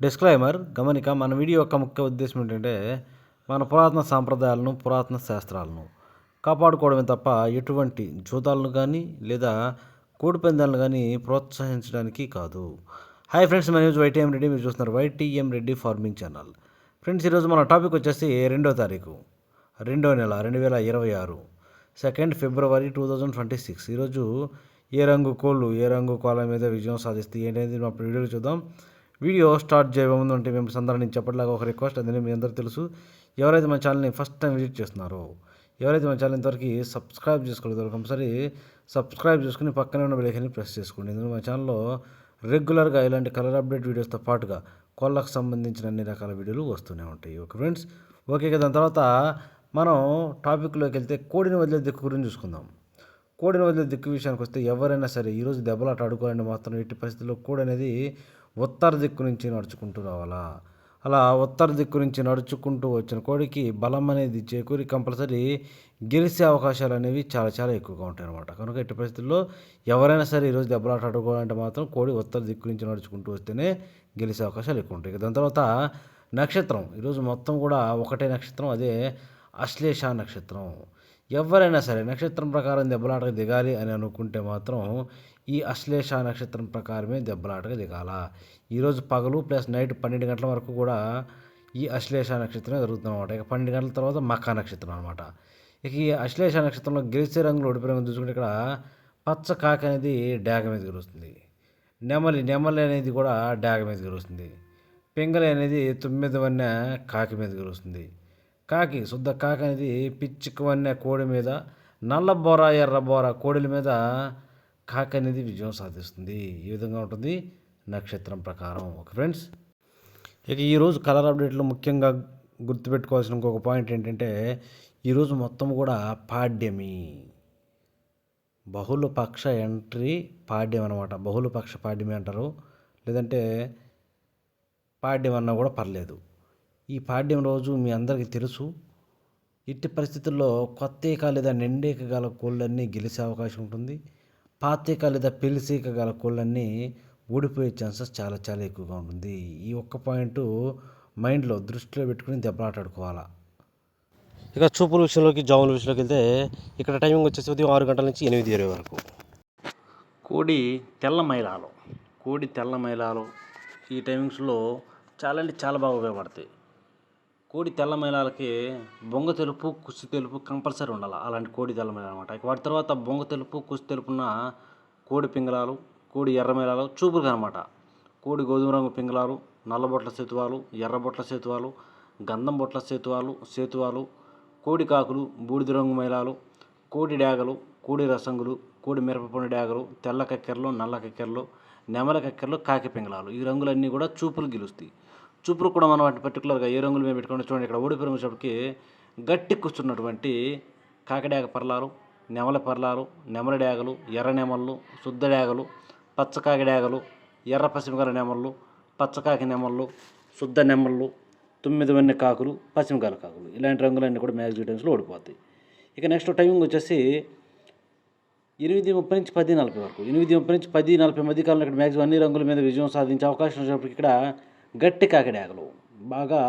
Disclaimer గమనిక మన video యొక్క ముఖ్య ఉద్దేశం ఏంటంటే మన పురాతన సాంప్రదాయాలను పురాతన శాస్త్రాలను కాపాడుకోవడమే తప్ప ఎటువంటి జూతాలను కానీ లేదా కోడిపందాలను కానీ ప్రోత్సహించడానికి కాదు. హాయ్ ఫ్రెండ్స్ మన న్యూస్ వైటీఎం రెడ్డి మీరు చూస్తున్నారు YTM Reddy farming channel friends ఈరోజు మన టాపిక్ వచ్చేసి రెండో తారీఖు రెండో నెల రెండు వేల ఇరవై ఆరు second February two thousand twenty six ఈరోజు ఏ రంగు కోళ్ళు ఏ రంగు కోళ్ళ మీద విజయం సాధిస్తే ఏంటనేది మా వీడియోలో చూద్దాం. వీడియో స్టార్ట్ చేయముందు అంటే మేము సందర్భం నుంచి చెప్పట్లాగా ఒక రిక్వెస్ట్ అదే మీ అందరూ తెలుసు ఎవరైతే మన ఛానల్ని ఫస్ట్ టైం విజిట్ చేస్తున్నారో ఎవరైతే మన ఛానల్ ఇంతవరకు సబ్స్క్రైబ్ చేసుకోలేదు కంపల్సరీ సబ్స్క్రైబ్ చేసుకుని పక్కనే ఉన్న బెలైకన్ని ప్రెస్ చేసుకోండి. ఎందుకంటే మన ఛానల్లో రెగ్యులర్గా ఇలాంటి కలర్ అప్డేట్ వీడియోస్తో పాటుగా కోళ్ళకు సంబంధించిన అన్ని రకాల వీడియోలు వస్తూనే ఉంటాయి. ఓకే ఫ్రెండ్స్ ఓకే కదా దాని తర్వాత మనం టాపిక్లోకి వెళ్తే కోడిని వదిలే దిక్కు గురించి చూసుకుందాం. కోడిని వదిలే దిక్కు విషయానికి వస్తే ఎవరైనా సరే ఈరోజు దెబ్బలాట ఆడుకోవాలని మాత్రం ఎట్టి పరిస్థితుల్లో కోడి అనేది ఉత్తర దిక్కు నుంచి నడుచుకుంటూ రావాలా? అలా ఉత్తర దిక్కు నుంచి నడుచుకుంటూ వచ్చిన కోడికి బలం అనేది చేకూరి కంపల్సరీ గెలిచే అవకాశాలు అనేవి చాలా చాలా ఎక్కువగా ఉంటాయి అన్నమాట కనుక ఎట్టి పరిస్థితుల్లో ఎవరైనా సరే ఈరోజు దెబ్బలాట ఆడుకోవాలంటే మాత్రం కోడి ఉత్తర దిక్కు నుంచి నడుచుకుంటూ వస్తేనే గెలిచే అవకాశాలు ఎక్కువ ఉంటాయి. దాని తర్వాత నక్షత్రం. ఈరోజు మొత్తం కూడా ఒకటే నక్షత్రం అదే అశ్లేష నక్షత్రం. ఎవరైనా సరే నక్షత్రం ప్రకారం దెబ్బలాటకు దిగాలి అని అనుకుంటే మాత్రం ఈ అశ్లేష నక్షత్రం ప్రకారమే దెబ్బలాటకు దిగాల. ఈరోజు పగలు ప్లస్ నైట్ పన్నెండు గంటల వరకు కూడా ఈ అశ్లేష నక్షత్రం జరుగుతుంది అనమాట ఇక పన్నెండు గంటల తర్వాత మక్క నక్షత్రం అనమాట ఇక ఈ అశ్లేష నక్షత్రంలో గెలిచే రంగులు ఓడిపోయిన రంగు చూసుకుంటే ఇక్కడ పచ్చ కాకి అనేది డాగ మీద గెలుస్తుంది. నెమలి నెమలి అనేది కూడా డాగ మీద గెలుస్తుంది. పింగళి అనేది తొమ్మిది వన్న కాకి మీద గెలుస్తుంది. కాకి శుద్ధ కాకి అనేది పిచ్చికవన్న కోడి మీద నల్ల బోర ఎర్ర బోర కోడిల మీద కాకి అనేది విజయం సాధిస్తుంది. ఈ విధంగా ఉంటుంది నక్షత్రం ప్రకారం. ఓకే ఫ్రెండ్స్ ఇక ఈరోజు కలర్ అప్డేట్లో ముఖ్యంగా గుర్తుపెట్టుకోవాల్సిన ఇంకొక పాయింట్ ఏంటంటే ఈరోజు మొత్తం కూడా పాడ్యమి. బహుళపక్ష ఎంట్రీ పాడ్యం అనమాట బహుళపక్ష పాడ్యమి అంటారు. లేదంటే పాడ్యం అన్నా కూడా పర్లేదు. ఈ పాడ్యం రోజు మీ అందరికీ తెలుసు. ఇట్టి పరిస్థితుల్లో కొత్తేక లేదా నిండేక గల కోళ్ళన్నీ గెలిచే అవకాశం ఉంటుంది. పాతేక లేదా పెలిసేక గల కోళ్ళన్నీ ఊడిపోయే ఛాన్సెస్ చాలా చాలా ఎక్కువగా ఉంటుంది. ఈ ఒక్క పాయింట్ మైండ్లో దృష్టిలో పెట్టుకుని దెబ్బలాటాడుకోవాలా. ఇక చూపుల విషయంలోకి జాముల విషయంలోకి వెళ్తే ఇక్కడ టైమింగ్ వచ్చేసి ఉదయం ఆరు గంటల నుంచి ఎనిమిది ఇరవై వరకు. కోడి తెల్ల మైలాలు. కోడి తెల్ల మైలాలు ఈ టైమింగ్స్లో చాలా అంటే చాలా బాగా ఉపయోగపడతాయి. కోడి తెల్ల మైలాలకి బొంగ తెలుపు కుసి తెలుపు కంపల్సరీ ఉండాలి? అలాంటి కోడి తెల్ల అనమాట వాటి తర్వాత బొంగ తెలుపు కుసి తెలుపున్న కోడి పింగళాలు కోడి ఎర్ర మైలాలు చూపులు అనమాట కోడి గోధుమ రంగు పింగళాలు నల్లబొట్ల సేతువాలు ఎర్రబొట్ల సేతువాలు గంధం బొట్ల సేతువాలు సేతువాలు కోడి కాకులు బూడిద రంగు మైలాలు కోడి డాగలు కోడి రసంగులు కోడి మిరపపండు డాగలు తెల్ల కక్కెరలు నల్ల కక్కెరలు నెమల కక్కెరలు కాకి పింగళాలు. ఈ రంగులన్నీ కూడా చూపులు గెలుస్తాయి. చూపురు కూడా మనం వాటి పర్టికులర్గా ఏ రంగులు మేము పెట్టుకుంటే చూడండి. ఇక్కడ ఓడిపోయి వచ్చేటప్పటికి గట్టి కూర్చున్నటువంటి కాకిడాగ పర్లాలు నెమల పర్లాలు నెమల డేగలు ఎర్ర నెమళ్ళు శుద్ధ డేగలు పచ్చకాకి డాగలు ఎర్ర పసిమిగల నెమళ్ళు పచ్చకాకి నెమళ్ళు శుద్ధ నెమళ్ళు తొమ్మిది వన్నె కాకులు పశ్చిమకాల కాకులు. ఇలాంటి రంగులన్నీ కూడా మ్యాక్సిమం టైమ్స్లో ఓడిపోతాయి ఇక నెక్స్ట్ టైమింగ్ వచ్చేసి ఎనిమిది ముప్పై నుంచి పది నలభై వరకు. ఎనిమిది ముప్పై నుంచి పది నలభై మధ్య కాలంలో ఇక్కడ మ్యాక్సిమం అన్ని రంగుల మీద విజయం సాధించే అవకాశం వచ్చినప్పటికి ఇక్కడ గట్టి కాకిడాకులు బాగా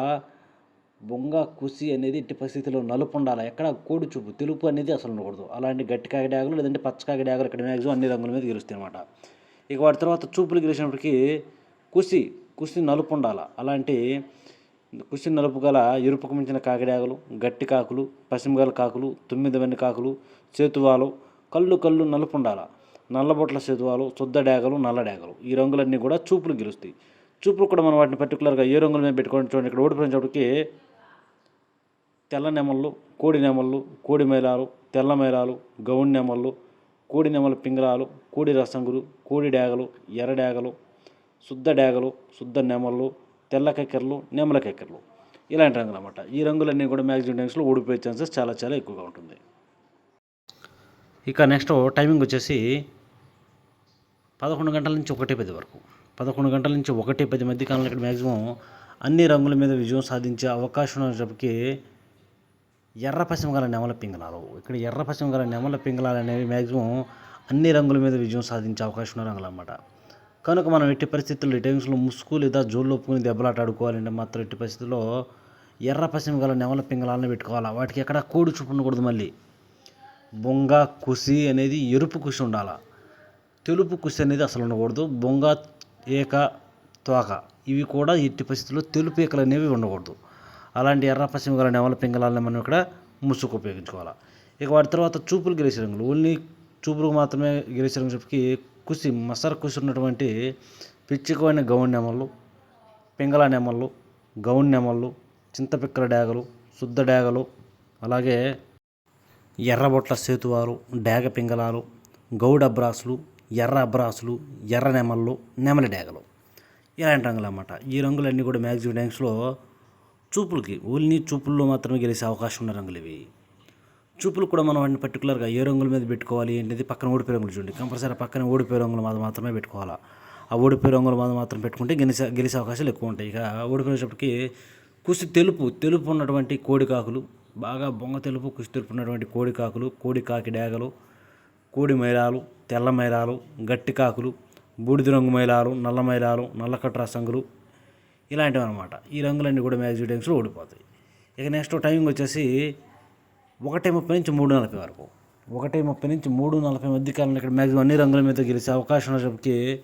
బొంగ కుసి అనేది ఎట్టి పరిస్థితిలో నలుపు ఉండాలి ఎక్కడ కోడి చూపు తెలుపు అనేది అసలు ఉండకూడదు. అలాంటి గట్టి కాకిడాకులు లేదంటే పచ్చ కాకిడాగలు ఇక్కడ మ్యాక్సిమం అన్ని రంగుల మీద గెలుస్తాయి అనమాట ఇక వాటి తర్వాత చూపులు గెలిచినప్పటికీ కుసి కుసి నలుపు ఉండాలి అలాంటి కుసి నలుపు గల ఎరుపుకు మించిన కాకిడాకులు గట్టి కాకులు పశ్చిమగల కాకులు తొమ్మిది కాకులు చేతువాలు కళ్ళు కళ్ళు నలుపు ఉండాల నల్లబొట్ల చేతువాలు శుద్ధ డాగలు నల్ల డాగలు. ఈ రంగులన్నీ కూడా చూపులు గెలుస్తాయి. చూపులు కూడా మనం వాటిని పర్టికులర్గా ఏ రంగుల మీద పెట్టుకోండి చూడండి. ఇక్కడ ఓడిపోయినప్పటికి తెల్ల నెమళ్ళు కోడి నెమళ్ళు కోడి మేళాలు తెల్ల మేళాలు గౌన్ నెమళ్ళు కోడి నెమల పింగళాలు కోడి రసంగులు కోడి డాగలు ఎర్ర డాగలు శుద్ధ డాగలు శుద్ధ నెమళ్ళు తెల్ల కెక్కెరలు నెమల కెక్కెరలు. ఇలాంటి రంగులు అనమాట ఈ రంగులన్నీ కూడా మ్యాక్సిమం టైమ్స్లో ఓడిపోయే ఛాన్సెస్ చాలా చాలా ఎక్కువగా ఉంటుంది. ఇక నెక్స్ట్ టైమింగ్ వచ్చేసి పదకొండు గంటల నుంచి ఒకటి పది వరకు. పదకొండు గంటల నుంచి ఒకటి పది మధ్య కాలంలో ఇక్కడ మ్యాక్సిమం అన్ని రంగుల మీద విజయం సాధించే అవకాశం ఉన్నప్పటికీ ఎర్ర పశ్చిమ గల నెమల పింగళాలు. ఇక్కడ ఎర్ర పశ్చిమ గల నెమల పింగళాలు అనేవి మ్యాక్సిమం అన్ని రంగుల మీద విజయం సాధించే అవకాశం ఉన్న రంగులు అన్నమాట. కనుక మనం ఎట్టి పరిస్థితుల్లో టైమ్స్లో ముసుగు లేదా జోళ్ళు ఒప్పుకుని దెబ్బలాట ఆడుకోవాలంటే మాత్రం ఎట్టి పరిస్థితుల్లో ఎర్ర పశ్చిమ గల నెమల పింగళాలను పెట్టుకోవాలి? వాటికి ఎక్కడ కోడి చూపు ఉండకూడదు మళ్ళీ. బొంగ కుసి అనేది ఎరుపు కుసి ఉండాలి? తెలుపు కుసి అనేది అసలు ఉండకూడదు. బొంగ ఏక తోక ఇవి కూడా ఎట్టి పరిస్థితుల్లో తెలుపు ఈకలు అనేవి ఉండకూడదు. అలాంటి ఎర్ర పశ్చిమ గల నెమల పింగళాలని మనం ఇక్కడ ముసుగు ఉపయోగించుకోవాలి. ఇక వాటి తర్వాత చూపులు గెలిచే రంగులు. ఓన్లీ చూపులకు మాత్రమే గెలిచే రంగు చెప్పి కుసి మసర కుసి ఉన్నటువంటి పిచ్చికమైన గౌన్ నెమళ్ళు పింగళ నెమళ్ళు గౌన్ నెమళ్ళు చింతపిక్కల డేగలు శుద్ధ డేగలు అలాగే ఎర్రబొట్ల సేతువాలు డేగ పింగళాలు గౌడ బ్రాసులు ఎర్ర అబ్రాసులు ఎర్ర నెమళ్ళు నెమలి డేగలు. ఇలాంటి రంగులు అన్నమాట. ఈ రంగులన్నీ కూడా మ్యాక్సిమం ట్యాంక్స్లో చూపులకి ఓన్లీ చూపుల్లో మాత్రమే గెలిసే అవకాశం ఉన్న రంగులు ఇవి. చూపులు కూడా మనం వాటిని పర్టికులర్గా ఏ రంగుల మీద పెట్టుకోవాలి ఏంటిది? పక్కన ఓడిపోయే రంగులు చూడండి. కంపల్సరీ పక్కన ఓడిపోయే రంగుల మీద మాత్రమే పెట్టుకోవాలా. ఆ ఓడిపోయే రంగుల మీద మాత్రం పెట్టుకుంటే గెలిసే గెలిసే అవకాశాలు ఎక్కువ ఉంటాయి. ఇక ఓడిపోయేటప్పటికి కుసి తెలుపు తెలుపు ఉన్నటువంటి కోడి కాకులు బాగా బొంగ తెలుపు కుసి తెలుపు ఉన్నటువంటి కోడి కాకులు కోడి కాకి డేగలు కోడి మైలాలు తెల్ల మైలాలు గట్టి కాకులు బూడిద రంగు మైలాలు నల్ల మైలాలు నల్లకట్రా సంగులు ఇలాంటివి అనమాట ఈ రంగులన్నీ కూడా మ్యాక్సిమం టైమ్స్లో ఓడిపోతాయి ఇక నెక్స్ట్ టైమింగ్ వచ్చేసి ఒకటి ముప్పై నుంచి మూడు నలభై వరకు. ఒకటి ముప్పై నుంచి మూడు నలభై మధ్య కాలంలో ఇక్కడ మ్యాక్సిమం అన్ని రంగుల మీద గెలిచే అవకాశం ఉన్నప్పటికీ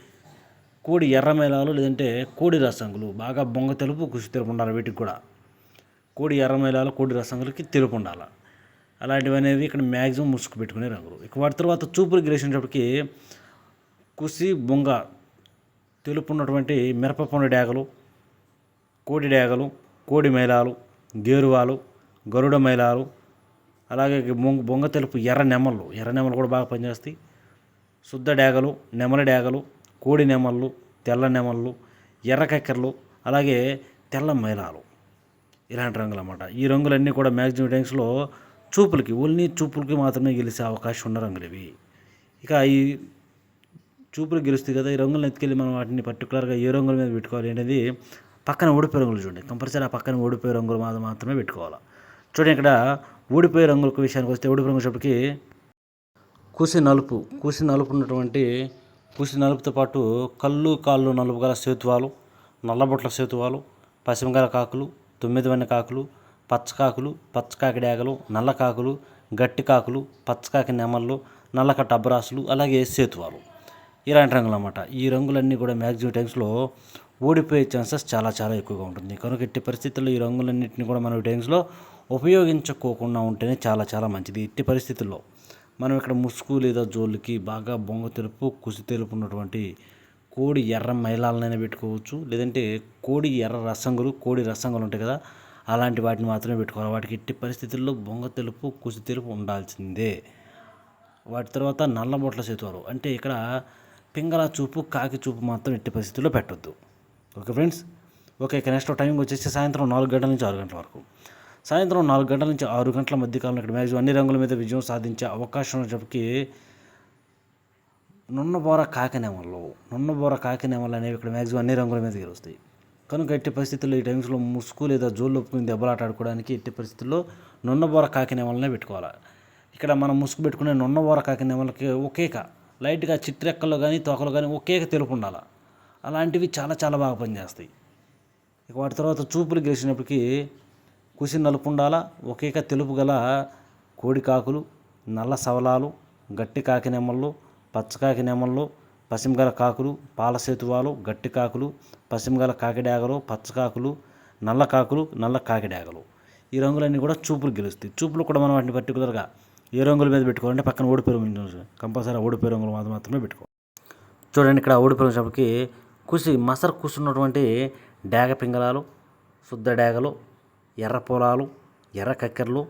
కోడి ఎర్ర మైలాలు లేదంటే కోడి రసంగులు బాగా బొంగ తెలుపు కుసి తెలుపు ఉండాలి వీటికి కూడా. కోడి ఎర్ర మైలాలు కోడి రసంగులకి తెలుపు ఉండాలి. అలాంటివి అనేవి ఇక్కడ మ్యాక్సిమం ముసుగు పెట్టుకునే రంగులు ఇక వాటి తర్వాత చూపులు గెలిచినప్పటికీ కుసి బొంగ తెలుపు ఉన్నటువంటి మిరపపండు డేగలు కోడి డేగలు కోడి మైలాలు గేరువాలు గరుడ మైలాలు అలాగే బొంగ బొంగ తెలుపు ఎర్ర నెమళ్ళు. ఎర్ర నెమలు కూడా బాగా పనిచేస్తాయి. శుద్ధ డేగలు నెమల డేగలు కోడి నెమళ్ళు తెల్ల నెమళ్ళు ఎర్ర కక్కెరలు అలాగే తెల్ల మైలాలు. ఇలాంటి రంగులు అన్నమాట ఈ రంగులన్నీ కూడా మ్యాక్సిమం టైమ్స్లో చూపులకి ఓన్లీ చూపులకి మాత్రమే గెలిచే అవకాశం ఉన్న రంగులు ఇవి ఇక ఈ చూపులు గెలుస్తాయి కదా ఈ రంగులను ఎత్తుకెళ్ళి మనం వాటిని పర్టికులర్గా ఏ రంగుల మీద పెట్టుకోవాలి అనేది పక్కన ఓడిపోయే రంగులు చూడండి. కంపల్సరీ ఆ పక్కన ఓడిపోయే రంగులు మాత్రం మాత్రమే పెట్టుకోవాలి. చూడండి ఇక్కడ ఓడిపోయే రంగుల విషయానికి వస్తే ఓడిపోయే రంగు కూసి నలుపు కూసి నలుపు ఉన్నటువంటి కూసి నలుపుతో పాటు కళ్ళు కాళ్ళు నలుపు గల సేతువాలు నల్లబొట్ల సేతువాలు పశ్చిమగల కాకులు తొమ్మిది వన్న కాకులు పచ్చకాకులు పచ్చకాకి డేగలు నల్లకాకులు గట్టికాకులు గట్టి కాకులు పచ్చకాకి నెమళ్ళు నల్లక టబ్బరాసులు అలాగే సేతువాలు. ఇలాంటి రంగులు అన్నమాట. ఈ రంగులన్నీ కూడా మ్యాక్సిమం టైమ్స్లో ఓడిపోయే ఛాన్సెస్ చాలా చాలా ఎక్కువగా ఉంటుంది. కనుక ఎట్టి పరిస్థితుల్లో ఈ రంగులన్నింటినీ కూడా మనం టైమ్స్లో ఉపయోగించుకోకుండా ఉంటేనే చాలా చాలా మంచిది. ఎట్టి పరిస్థితుల్లో మనం ఇక్కడ ముసుగు లేదా జోళ్ళకి బాగా బొంగ తెలుపు కుసి తెలుపు ఉన్నటువంటి కోడి ఎర్ర మైలాలనైనా పెట్టుకోవచ్చు. లేదంటే కోడి ఎర్ర రసంగులు కోడి రసంగులు ఉంటాయి కదా అలాంటి వాటిని మాత్రమే పెట్టుకోవాలి. వాటికి ఎట్టి పరిస్థితుల్లో బొంగ తెలుపు కుసి తెలుపు ఉండాల్సిందే. వాటి తర్వాత నల్లబొట్ల సేతువాలు అంటే ఇక్కడ పింగళ చూపు కాకి చూపు మాత్రం ఎట్టి పరిస్థితుల్లో పెట్టొద్దు. Okay friends? ఓకే ఇక నెక్స్ట్ టైం వచ్చేసి సాయంత్రం నాలుగు గంటల నుంచి ఆరు గంటల వరకు. సాయంత్రం నాలుగు గంటల నుంచి ఆరు గంటల మధ్య కాలంలో ఇక్కడ మ్యాక్సిమం అన్ని రంగుల మీద విజయం సాధించే అవకాశం ఉన్నప్పటికీ నున్నబోర కాకినేమలు నున్నబోర కాకినేమలు అనేవి ఇక్కడ మ్యాక్సిమం అన్ని రంగుల మీద గెలుస్తాయి. కనుక ఎట్టి పరిస్థితుల్లో ఈ టైమ్స్లో ముసుగు లేదా జోలు ఒప్పుకుని దెబ్బలాట ఆడుకోవడానికి ఎట్టి పరిస్థితుల్లో నున్నబోర కాకినేమలనే పెట్టుకోవాలి? ఇక్కడ మనం ముసుగు పెట్టుకునే నున్నబోర కాకినేమలకి ఒకేక లైట్గా చిట్రెక్కలు కానీ తోకలు కానీ ఒకేక తెలుపు ఉండాలి? అలాంటివి చాలా చాలా బాగా పనిచేస్తాయి. ఇక వాటి తర్వాత చూపులు గెలిచినప్పటికీ కుసి నలుపు ఉండాలా? ఒకేక తెలుపు గల కోడి కాకులు నల్ల సవలాలు గట్టి కాకి నెమళ్ళు కాకినెమ్మలు పశ్చిమగల కాకులు పాలసేతువాలు గట్టి కాకులు పశ్చిమగల కాకిడాగలు పచ్చకాకులు నల్ల కాకులు నల్ల కాకిడాగలు. ఈ రంగులన్నీ కూడా చూపులు గెలుస్తాయి. చూపులు కూడా మనం వాటిని పర్టికులర్గా ఏ రంగుల మీద పెట్టుకోవాలంటే పక్కన ఓడిపోయి రంగులు కంపల్సరీ ఓడిపోయి రంగులు మాత్రం మాత్రమే పెట్టుకోవాలి. చూడండి ఇక్కడ ఓడిపోయినప్పటికి కుసి మసరు కూర్చున్నటువంటి డేగ పింగళాలు శుద్ధ డేగలు ఎర్ర పొలాలు ఎర్ర కక్కెరలు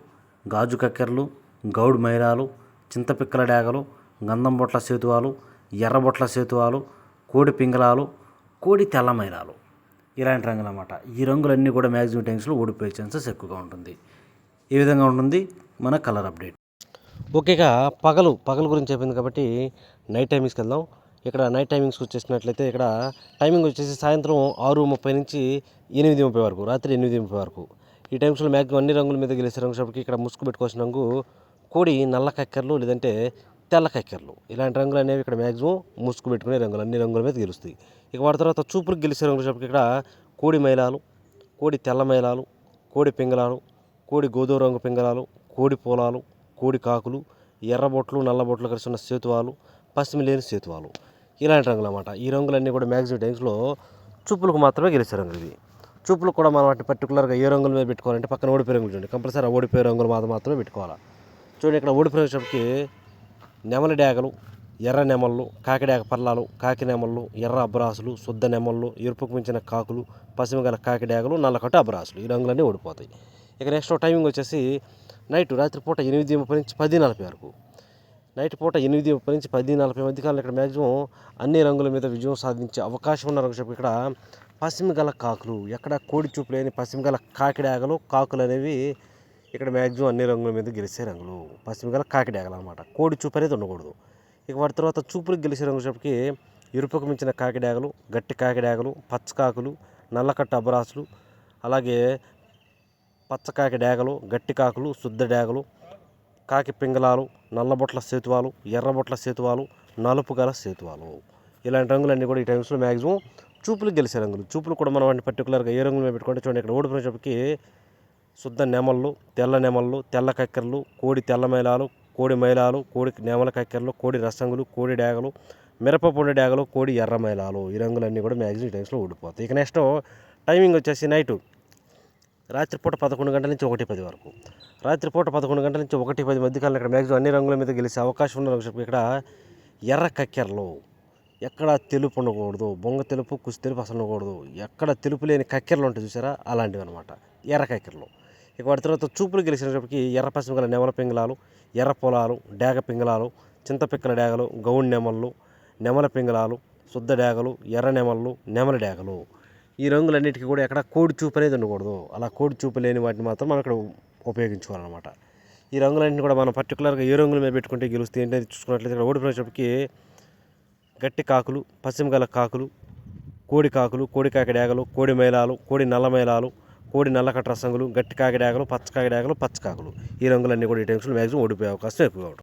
గాజు కక్కెరలు గౌడు మైరాలు చింతపిక్కల డేగలు గంధం బొట్ల సేతువాలు ఎర్రబొట్ల సేతువాలు కోడి పింగళాలు కోడి తెల్ల మైరాలు ఇలాంటి రంగులు అన్నమాట. ఈ రంగులన్నీ కూడా మ్యాక్సిమం టైమ్స్లో ఓడిపోయే ఛాన్సెస్ ఎక్కువగా ఉంటుంది. ఈ విధంగా ఉంటుంది మన కలర్ అప్డేట్. ఓకేగా పగలు పగలు గురించి చెప్పింది కాబట్టి నైట్ టైమింగ్స్కి వెళ్దాం. ఇక్కడ నైట్ టైమింగ్స్కి వచ్చేసినట్లయితే ఇక్కడ టైమింగ్ వచ్చేసి సాయంత్రం ఆరు ముప్పై నుంచి ఎనిమిది ముప్పై వరకు రాత్రి ఎనిమిది ముప్పై వరకు. ఈ టైమ్స్లో మ్యాక్సిమం అన్ని రంగుల మీద గెలిచే రంగు ఇక్కడ ముసుగు పెట్టుకోవాల్సిన రంగు కోడి నల్ల కక్కెరలు లేదంటే తెల్ల కక్కెర్లు. ఇలాంటి రంగులు అనేవి ఇక్కడ మ్యాక్సిమం ముసుగు పెట్టుకునే రంగులు అన్ని రంగుల మీద గెలుస్తాయి. ఇక వాటి తర్వాత చూపులు గెలిచే రంగులు చెప్పి ఇక్కడ కోడి మైలాలు కోడి తెల్ల మైలాలు కోడి పింగళాలు కోడి గోధుమ రంగు పింగళాలు కోడి పూలాలు కోడి కాకులు ఎర్రబొట్లు నల్లబొట్లు కలిసి ఉన్న సేతువాలు పశ్చిమ లేని సేతువాలు. ఇలాంటి రంగులు అన్నమాట. ఈ రంగులన్నీ కూడా మ్యాక్సిమం టైమ్స్లో చూపులకు మాత్రమే గెలిచే రంగులు ఇవి. చూపులు కూడా మనం వాటిని పర్టికులర్గా ఏ రంగుల మీద పెట్టుకోవాలంటే పక్కన ఓడిపోయే రంగులు చూడండి. కంపల్సరీ ఓడిపోయే రంగులు మాత్రం మాత్రమే పెట్టుకోవాలి. చూడండి ఇక్కడ ఓడిపోయే చెప్పకి నెమలి డేగలు ఎర్ర నెమళ్ళు కాకిడేగ పర్లాలు కాకి నెమళ్ళు ఎర్ర అబ్రాసులు శుద్ధ నెమళ్ళు ఎరుపుకు మించిన కాకులు పసిమి గల కాకిడేగలు నల్లకట్టు అబ్రాసులు. ఈ రంగులన్నీ ఓడిపోతాయి ఇక నెక్స్ట్ టైమింగ్ వచ్చేసి నైట్ రాత్రిపూట ఎనిమిది ముప్పై నుంచి పది నలభై వరకు. నైట్ పూట ఎనిమిది ముప్పై నుంచి పది నలభై మధ్య కాలంలో ఇక్కడ మ్యాక్సిమం అన్ని రంగుల మీద విజయం సాధించే అవకాశం ఉన్న రంగు చెప్పి. ఇక్కడ పసిమి గల కాకులు ఎక్కడ కోడి చూపు లేని పసిమి గల కాకిడాగలు కాకులు అనేవి ఇక్కడ మ్యాక్సిమం అన్ని రంగుల మీద గెలిచే రంగులు. పశ్చిమ గల కాకిడాగలు అనమాట కోడి చూపు అనేది ఉండకూడదు. ఇక వాటి తర్వాత చూపులకు గెలిచే రంగు చెప్పి ఎరుపుకు మించిన కాకిడాగలు గట్టి కాకిడాగలు పచ్చకాకులు నల్లకట్ట అబరాసులు అలాగే పచ్చకాకి డేగలు గట్టి కాకులు శుద్ధ డేగలు కాకి పింగళాలు నల్లబొట్ల సేతువాలు ఎర్రబొట్ల సేతువాలు నలుపు గల సేతువాలు. ఇలాంటి రంగులన్నీ కూడా ఈ టైమ్స్లో మ్యాక్సిమం చూపులు గెలిచే రంగులు. చూపులు కూడా మనం వాటిని పర్టికులర్గా ఏ రంగులు పెట్టుకుంటే చూడండి ఇక్కడ ఓడిపోయినప్పటికీ శుద్ధ నెమళ్ళు తెల్ల నెమళ్ళు తెల్ల కక్కెరలు కోడి తెల్ల మైలాలు కోడి మైలాలు కోడి నెమల కక్కెరలు కోడి రసంగులు కోడి డేగలు మిరపపొడి డేగలు కోడి ఎర్ర మైలాలు. ఈ రంగులన్నీ కూడా మ్యాక్సిమం టైమ్స్లో ఊడిపోతాయి. ఇక నెక్స్ట్ టైమింగ్ వచ్చేసి నైటు. రాత్రిపూట పదకొండు గంటల నుంచి ఒకటి పది వరకు. రాత్రిపూట పదకొండు గంటల నుంచి ఒకటి పది మధ్యకాలం ఇక్కడ మ్యాక్సిమం అన్ని రంగుల మీద గెలిచే అవకాశం ఉన్న చెప్పి ఇక్కడ ఎర్ర కక్కెరలు. ఎక్కడ తెలుపు ఉండకూడదు బొంగ తెలుపు కుసి తెలుపు అసలు ఉండకూడదు. ఎక్కడ తెలుపు లేని కక్కెరలు ఉంటాయి చూసారా? అలాంటివి అనమాట ఎర్ర కక్కెరలు. ఇక వాటి తర్వాత చూపులు గెలిచినప్పటికి ఎర్ర పశ్చిమ గల నెమల పింగళాలు ఎర్ర పొలాలు డేగ పింగళాలు చింతపిక్కల డేగలు గౌడ్ నెమళ్ళు నెమల పింగళాలు శుద్ధ డేగలు ఎర్ర నెమళ్ళు నెమల డేగలు. ఈ రంగులన్నిటికీ కూడా ఎక్కడ కోడి చూపు అనేది ఉండకూడదు. అలా కోడి చూపు లేని వాటిని మాత్రం మనం ఇక్కడ ఉపయోగించుకోవాలన్నమాట. ఈ రంగులన్నీ కూడా మనం పర్టికులర్గా ఏ రంగుల మీద పెట్టుకుంటే గెలుస్తే ఏంటనేది చూసుకున్నట్లయితే ఇక్కడ ఓడిపోయినప్పటికీ గట్టి కాకులు పశ్చిమ గల కాకులు కోడి కాకులు కోడి కాకి డేగలు కోడి మేళాలు కోడి నల్ల మేళాలు కోడి నల్లకట్ట రసంగులు గట్టి కాకి డేగలు పచ్చ కాకి పచ్చ కాకులు. ఈ రంగులన్నీ కూడా ఈ టైమ్స్లో మ్యాక్సిమం ఓడిపోయే అవకాశం ఎక్కువగా ఉంటుంది.